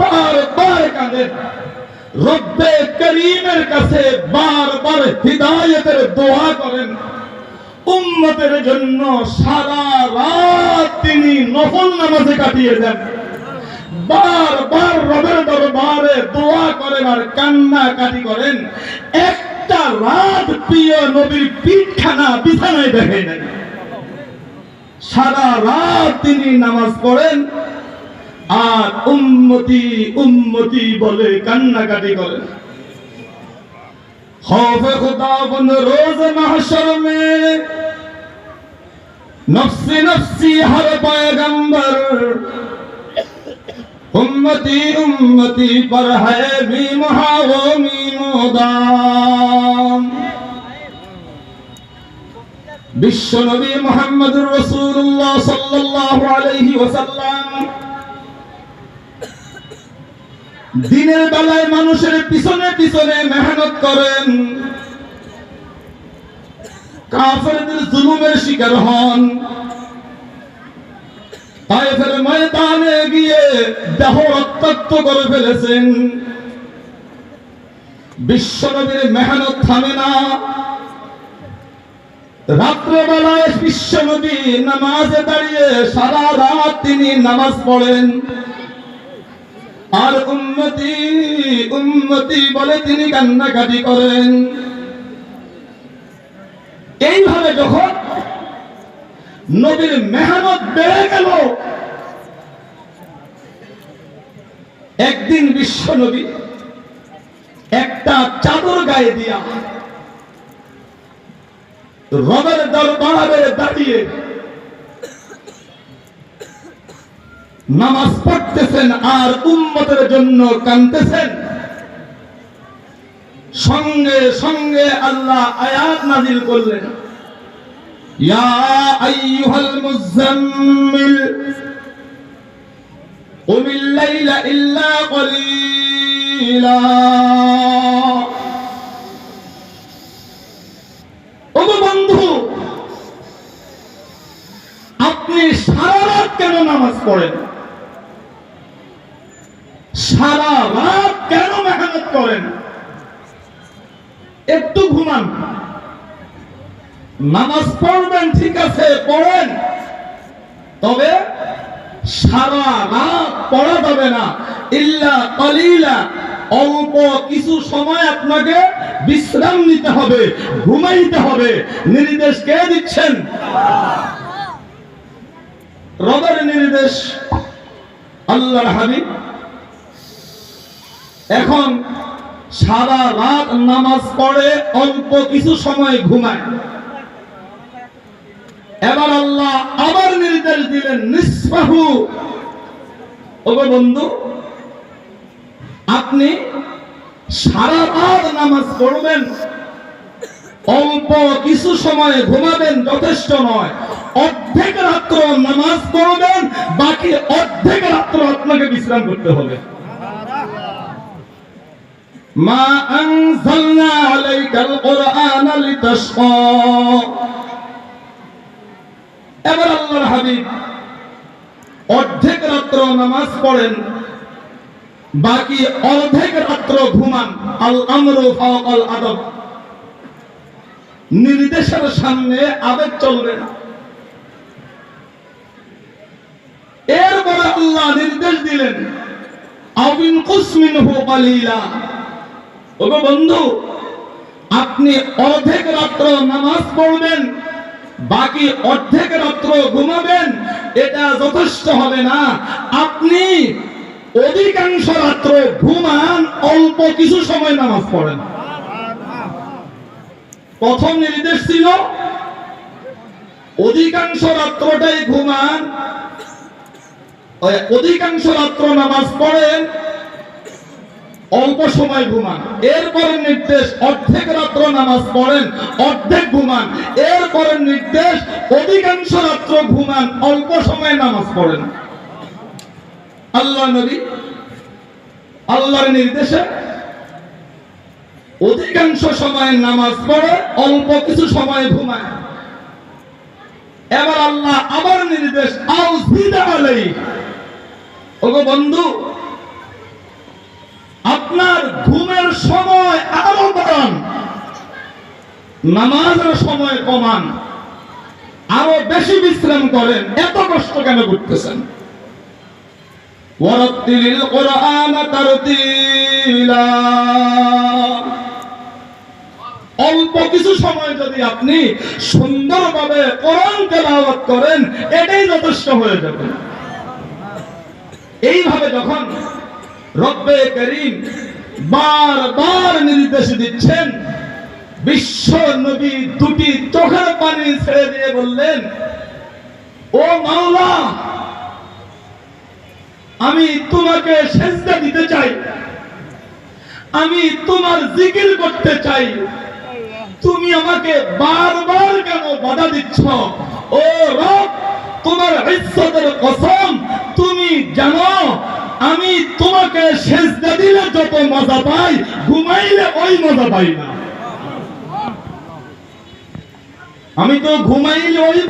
বারবার কাঁদেন রব্বে করিমের কাছে বারবার হৃদায়তের দোয়া করেন। উম্মতের জন্য সারা রাত তিনি নফল নামাজে কাটিয়ে দেন। বারবার রবের দরবারে দোয়া করেন আর কান্না কাটি করেন। একটা রাত প্রিয় নবীর পিঠখানা বিছানায় দেখে নাই সারা রাত তিনি নামাজ পড়েন। আর উন্মতি উন্মতি বলে কান্নাকাটি করে। খৌফে খুদাবন রোজ মাহশর নফসি নফসি হর পয়গম্বর। উম্মতি উম্মতি পর হে ভি মহাও মিনোদাম বিশ্ব নবী মোহাম্মদুর রসুল্লাহ সাল্লাল্লাহু আলাইহি ওয়াসাল্লাম দিনের বেলায় মানুষের পিছনে পিছনে মেহনত করেন। কাফেরদের জুলুমের শিকার হন। তায়েফের ময়দানে গিয়ে দেহ করে ফেলেছেন। বিশ্বনবীর মেহনত থামে না। রাত্রেবেলায় বিশ্বনবী নামাজে দাঁড়িয়ে সারা রাত তিনি নামাজ পড়েন। আর উন্নতি উন্নতি বলে তিনি কান্নাকাটি করেন। এইভাবে যখন নবীর মেহনত বেড়ে গেল, একদিন বিশ্ব নবী একটা চাদর গায়ে দিয়া রবের দরবারে দাঁড়িয়ে নামাজ পড়তেছেন আর উম্মতের জন্য কানতেছেন সঙ্গে সঙ্গে আল্লাহ আয়াত নাজিল করলেন। বন্ধু, আপনি সারা রাত কেন নামাজ পড়েন? সারা রাত কেন মেহনত করেন? একটু ঘুমান। নামাজ পড়বেন, ঠিক আছে, পড়েন। তবে সারা রাত পড়া যাবে না। ইল্লা কলিলা, অল্প কিছু সময় আপনাকে বিশ্রাম নিতে হবে, ঘুমাইতে হবে। নির্দেশ কে দিচ্ছেন? রবের নির্দেশ, আল্লাহর হাবিব। এখন সারা রাত নামাজ পড়ে, অল্প কিছু সময় ঘুমায়। এবার আল্লাহ আবার নির্দেশ দিলেন নিসফাহু ওগো বন্ধু, আপনি সারা রাত নামাজ পড়বেন, অল্প কিছু সময় ঘুমাবেন যথেষ্ট নয়। অর্ধেক রাত্র নামাজ পড়বেন, বাকি অর্ধেক রাত্র আপনাকে বিশ্রাম করতে হবে। মা এবার আল্লাহর হাবিব অর্ধেক রাত্র নামাজ পড়েন, বাকি অর্ধেক রাত্র ঘুমান। আল আদব। নির্দেশের সামনে আবেগ চলবে না। এরপরে আল্লাহ নির্দেশ দিলেন, আবিন কুসমিনহু কালিলা। ওগো বন্ধু, আপনি অর্ধেক রাত্র নামাজ পড়বেন, বাকি অর্ধেক রাত্র ঘুমাবেন, এটা যথেষ্ট হবে না। আপনি অধিকাংশ রাত্র ঘুমান, অল্প কিছু সময় নামাজ পড়েন। প্রথম নির্দেশ ছিল, অধিকাংশ রাত্রটাই ঘুমান, অধিকাংশ রাত্র নামাজ পড়েন অল্প সময় ঘুমান। এরপরে নির্দেশ, অর্ধেক রাত্র নামাজ পড়েন, অর্ধেক ঘুমান। এরপরে নির্দেশ, অধিকাংশ রাত্র ঘুমান, অল্প সময় নামাজ পড়েন। আল্লাহ নবী, আল্লাহর নির্দেশে অধিকাংশ সময় নামাজ পড়ে, অল্প কিছু সময় ঘুমায়। এবার আল্লাহ আবার নির্দেশ আলাই ওগো বন্ধু বিশ্রামের সময় আরও বাড়ান নামাজের সময় কমান। আরও বেশি বিশ্রাম করেন। এত কষ্ট কেন করতেছেন? অল্প কিছু সময় যদি আপনি সুন্দরভাবে কোরআন তেলাওয়াত করেন, এটাই যথেষ্ট হয়ে যাবে। এইভাবে যখন রব্বে করিম বারবার নির্দেশ দিচ্ছেন। বিশ্ব নবী দুটি চোখের পানি ছেড়ে দিয়ে বললেন, ও মাওলা, আমি তোমাকে সেজদা দিতে চাই। আমি তোমার জিকির করতে চাই। তুমি আমাকে বারবার কেন বাধা দিচ্ছ? ও রব, তোমার ইজ্জতের কসম, তুমি জানো আমি তোমাকে সেজদা দিলে যত মজা পাই, ঘুমাইলে ওই মজা পাই না। আমি তো ঘুমাইলে ওই